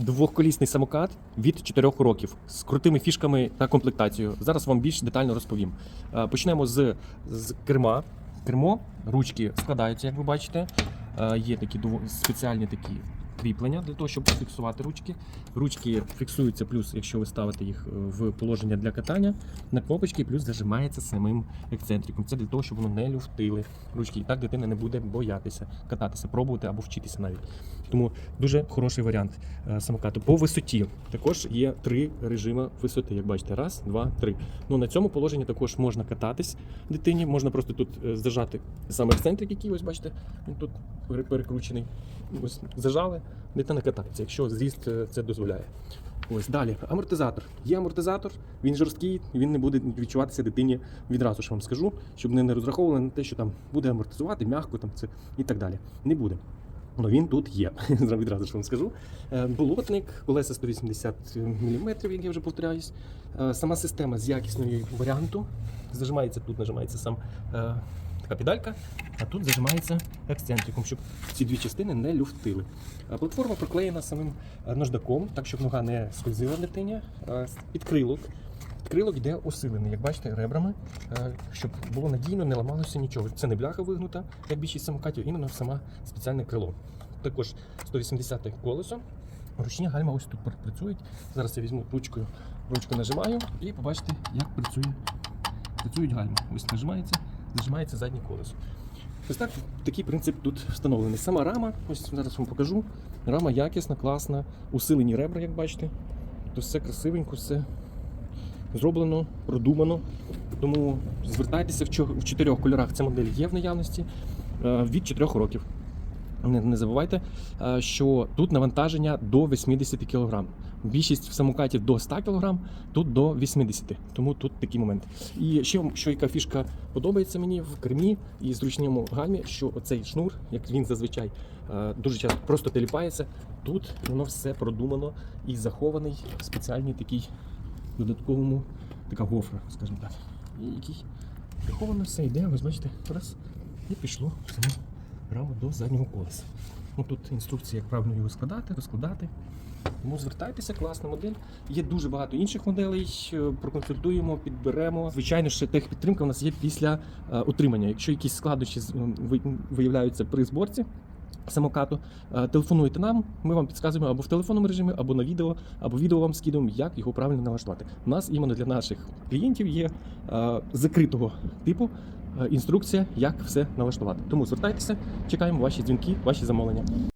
Двохколісний самокат від 4 років з крутими фішками та комплектацією. Зараз вам більш детально розповім. Е, Почнемо з, з керма. Кермо, ручки складаються, як ви бачите. Е, Є такі спеціальні такі кріплення для того, щоб фіксувати ручки. Ручки фіксуються, плюс, якщо ви ставите їх е, в положення для катання на кнопочки, плюс зажимається самим ексцентриком. Це для того, щоб воно не люфтили ручки. І так дитина не буде боятися кататися, пробувати або вчитися навіть. Тому дуже хороший варіант е, самокату. По висоті також є три режими висоти. Як бачите, раз, два, три. Ну на цьому положенні також можна кататись дитині. Можна просто тут е, зажати саме ексцентрик, який ось бачите, він тут пере- перекручений. Ось зажали, дитина катається, якщо зріст е, це дозволяє. Ось далі. Амортизатор. Є амортизатор, він жорсткий, він не буде відчуватися дитині відразу ж вам скажу, щоб не розраховували на те, що там буде амортизувати, м'яко там це і так далі. Не буде. Ну він тут є. Відразу ж вам скажу. Е, Болотник, колеса 180 мм, як я вже повторяюсь. Е, Сама система з якісної варіанту. Зажимається тут, нажимається сам е, така педалька, а тут зажимається ексцентриком, щоб ці дві частини не люфтили. Платформа проклеєна самим наждаком, так щоб нога не скользила дитині. Е, Підкрилок. Крилок йде усилений, як бачите, ребрами, е, щоб було надійно, не ламалося нічого. Це не бляха вигнута, як більшість самокатів, іменно саме спеціальне крило. Також 180 колесо. Ручні гальма ось тут пр- працюють. Зараз я візьму ручкою, ручку нажимаю і побачите, як працює, працюють гальма. Ось нажимається, нажимається заднє колесо. Ось так такий принцип тут встановлений. Сама рама, ось зараз вам покажу. Рама якісна, класна, усилені ребра, як бачите. То все красивенько, все зроблено, продумано. Тому звертайтеся в чо- в чотирьох кольорах. Ця модель є в наявності е, від 4 років. Не, забувайте, е, що тут навантаження до 80 кг. Більшість в самокатів до 100 кг, тут до 80 Тому тут такий момент. І ще що яка фішка подобається мені в кермі і зручному гальмі, що оцей шнур, як він зазвичай е, дуже часто просто теліпається. Тут воно все продумано і захований в спеціальній такій додатковому така гофра, скажімо так. Який приховано все йде, ось бачите, раз і пішло саму до заднього колеса. Ну, тут інструкція, як правильно його складати, розкладати. Тому звертайтеся, класна модель. Є дуже багато інших моделей. е, Проконсультуємо, підберемо. Звичайно, ще техпідтримка у нас є після е, утримання. Якщо якісь ви- виявляються при зборці самокату, е, телефонуйте нам, ми вам підказуємо або в телефонному режимі, або на відео, або відео вам скидуємо, як його правильно налаштувати. У нас іменно для наших клієнтів є е, закритого типу е, інструкція, як все налаштувати. Тому звертайтеся, чекаємо ваші дзвінки, ваші замовлення.